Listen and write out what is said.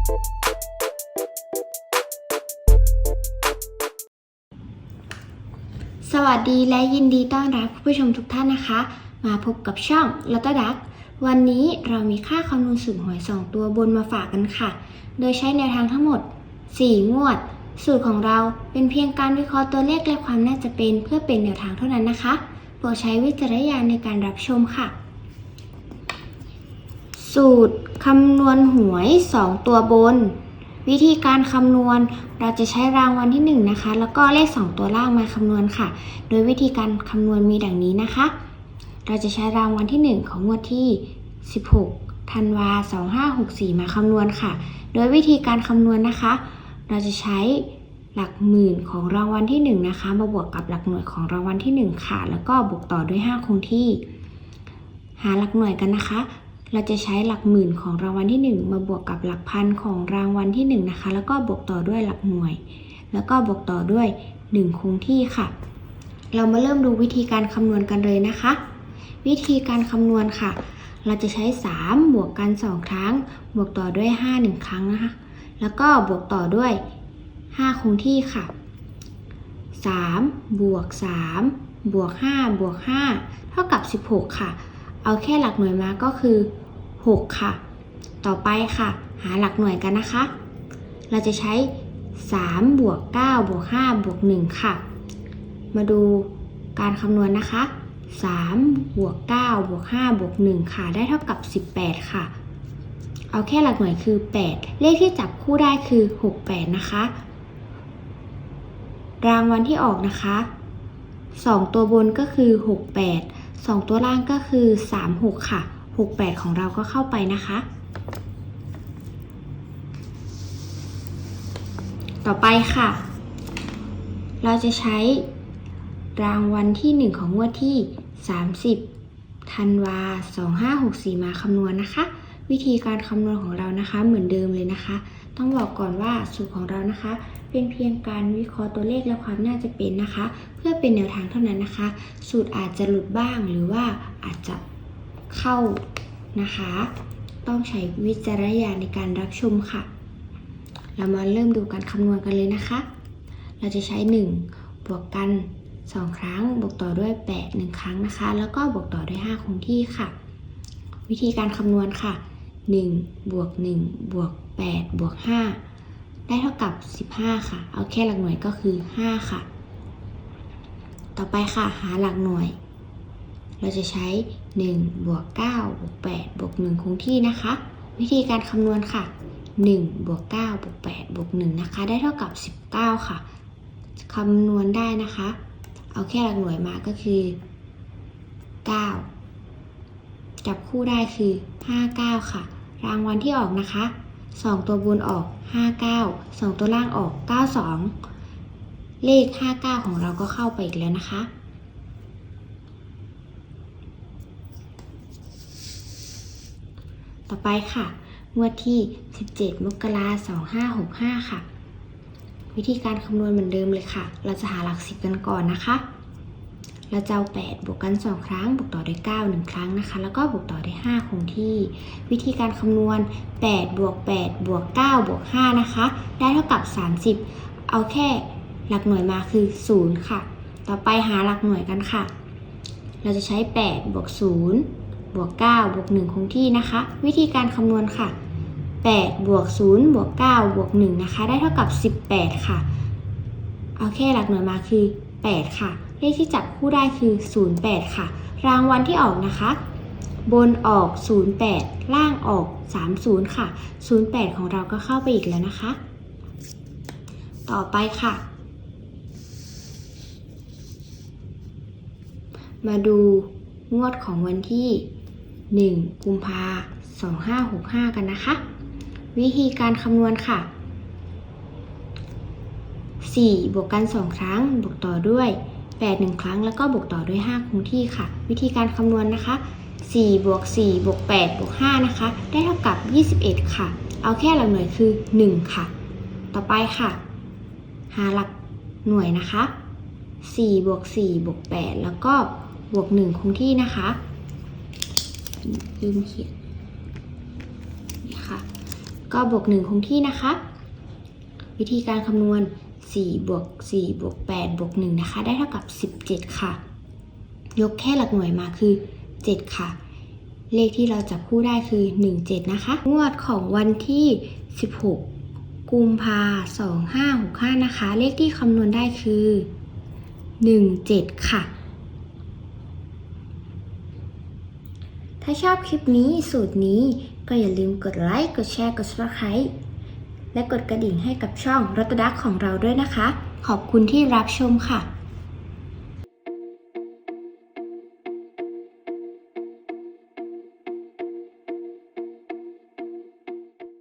สวัสดีและยินดีต้อนรับผู้ชมทุกท่านนะคะ มาพบกับช่องลอตเตอดัก วันนี้เรามีค่าคำนวณสูตรหวย 2 ตัวบนมาฝากกันค่ะ โดยใช้แนวทางทั้งหมด 4 งวด สูตรของเราเป็นเพียงการวิเคราะห์ตัวเลขและความน่าจะเป็นเพื่อเป็นแนวทางเท่านั้นนะคะโปรดใช้วิจารณญาณในการรับชมค่ะ สูตรคำนวณหวย 2 ตัวบน วิธีการคำนวณเราจะใช้รางวัลที่ 1 นะคะ แล้วก็เลข 2 ตัวล่างมาคำนวณค่ะ โดยวิธีการคำนวณมีดังนี้นะคะ เราจะใช้รางวัลที่ 1 ของงวดที่ 16ธันวา2564 มาคำนวณค่ะ โดยวิธีการคำนวณนะคะ เราจะใช้หลักหมื่นของรางวัลที่ 1 นะคะ มาบวกกับหลักหน่วยของรางวัลที่ 1 ค่ะ แล้วก็บวกต่อด้วย 5 คงที่ หาหลักหน่วยกันนะคะ เราจะใช้หลักหมื่นของรางวัลที่ 1 มาบวกกับหลักพันของรางวัลที่ 1 นะคะ แล้วก็บวกต่อด้วยหลักหน่วย แล้วก็บวกต่อด้วย 1 คงที่ค่ะ เรามาเริ่มดูวิธีการคำนวณกันเลยนะคะ วิธีการคำนวณค่ะ เราจะใช้ 3 บวกกัน 2 ครั้ง บวกต่อด้วย 5 1 ครั้งนะคะ แล้วก็บวกต่อด้วย 5 คงที่ค่ะ 3 บวก 3 บวก 5 บวก 5 เท่ากับ 16 ค่ะ เอาแค่หลักหน่วยมาก็คือ 6 ค่ะ ต่อไปค่ะ หาหลักหน่วยกันนะคะ เราจะใช้ 3 บวก 9 บวก 5 บวก 1 ค่ะ มาดูการคำนวณนะคะ 3 บวก 9 บวก 5 บวก 1 ค่ะ ได้เท่ากับ 18 ค่ะ เอาแค่หลักหน่วยคือ 8 เลขที่จับคู่ได้คือ 68 นะคะ รางวัลที่ออกนะคะ 2 ตัวบนก็คือ 68 2 ตัวล่างก็คือ 36 ค่ะ 68 ของเราก็เข้าไปนะคะ ต่อไปค่ะ เราจะใช้รางวัลที่ 1 ของงวดที่ 30ธันวา2564 มาคำนวณนะคะ วิธีการคำนวณของเรานะคะเหมือนเดิมเลยนะคะ ต้องบอกก่อนว่าสูตรของเรานะคะ เป็นเพียงการวิเคราะห์ตัวเลขและความน่าจะเป็นนะคะ เพื่อเป็นแนวทางเท่านั้นนะคะ สูตรอาจจะหลุดบ้างหรือว่าอาจจะเข้านะคะ ต้องใช้วิจารณญาณในการรับชมค่ะ เรามาเริ่มดูการคำนวณกันเลยนะคะ เราจะใช้ 1 บวกกัน 2 ครั้ง บวกต่อด้วย 8 1 ครั้งนะคะ แล้วก็บวกต่อด้วย 5 คงที่ค่ะ วิธีการคำนวณค่ะ 1 บวก 1 บวก 8 บวก 5 ได้เท่ากับ 15 ค่ะ เอาแค่หลักหน่วยก็คือ 5 ค่ะ ต่อไปค่ะ หาหลักหน่วย เราจะใช้ 1 บวก 9 บวก 8 บวก 1 คงที่นะคะ วิธีการคำนวณค่ะ 1 บวก 9 บวก 8 บวก 1 นะคะ ได้เท่ากับ 19 ค่ะ คำนวณได้นะคะ เอาแค่หลักหน่วยมาก็คือ 9 จับคู่ได้คือ 59 ค่ะ รางวัลที่ออกนะคะ 2 ตัวบนออก 59 2 ตัวล่างออก 92 เลข 59 ของเราก็เข้าไปอีกแล้วนะคะ ต่อไปค่ะงวดที่ 17 มกราคม2565 ค่ะ วิธีการคำนวณเหมือนเดิมเลยค่ะ เราจะหาหลักสิบกันก่อนนะคะ เราจะเอา8บวกกัน 2 ครั้ง บวกต่อด้วย9 1 ครั้งนะคะ แล้วก็บวกต่อด้วย5คงที่ วิธีการคำนวณ8บวก8บวก9บวก5นะคะ ได้เท่ากับ 30 เอาแค่หลักหน่วยมาคือ 0 ค่ะ ต่อไปหาหลักหน่วยกันค่ะ เราจะใช้8บวก0บวก9บวก1คงที่นะคะ วิธีการคำนวณค่ะ8บวก0บวก9บวก1นะคะ ได้เท่ากับ 18 ค่ะ เอาแค่หลักหน่วยมาคือ 8 ค่ะ เลขที่จับคู่ได้คือ 08 ค่ะ รางวัลที่ออกนะคะ บนออก 08 ล่างออก 30 ค่ะ 08 ของเราก็เข้าไปอีกแล้วนะคะ ต่อไปค่ะ มาดูงวดของวันที่ 1 กุมภา2565 กันนะคะ วิธีการคำนวณค่ะ 4 บวกกัน 2 ครั้ง บวกต่อด้วย 8 1 ครั้ง แล้วก็บวกต่อด้วย 5 คงที่ค่ะ วิธีการคำนวณนะคะ4บวก4บวก8บวก5นะคะ ได้เท่ากับ 21 ค่ะ เอาแค่หลักหน่วยคือ 1 ค่ะ ต่อไปค่ะ หาหลักหน่วยนะคะ4บวก4บวก8แล้วก็บวก 1 คงที่นะคะลืมเขียนนี่ค่ะ ก็บวก 1 คงที่นะคะ วิธีการคำนวณ 4 บวก 4 บวก 8 บวก 1 นะคะ ได้เท่ากับ 17 ค่ะ ยกแค่หลักหน่วยมาคือ 7 ค่ะ เลขที่เราจับคู่ได้คือ 17 นะคะ งวดของวันที่ 16 กุมภา2565 นะคะ เลขที่คำนวณได้คือ 17 ค่ะ ถ้าชอบคลิปนี้สูตรนี้ก็อย่าลืมกดไลค์ กดแชร์ กด subscribe และกดกระดิ่งให้กับช่องรตดักของเราด้วยนะคะ ขอบคุณที่รับชมค่ะ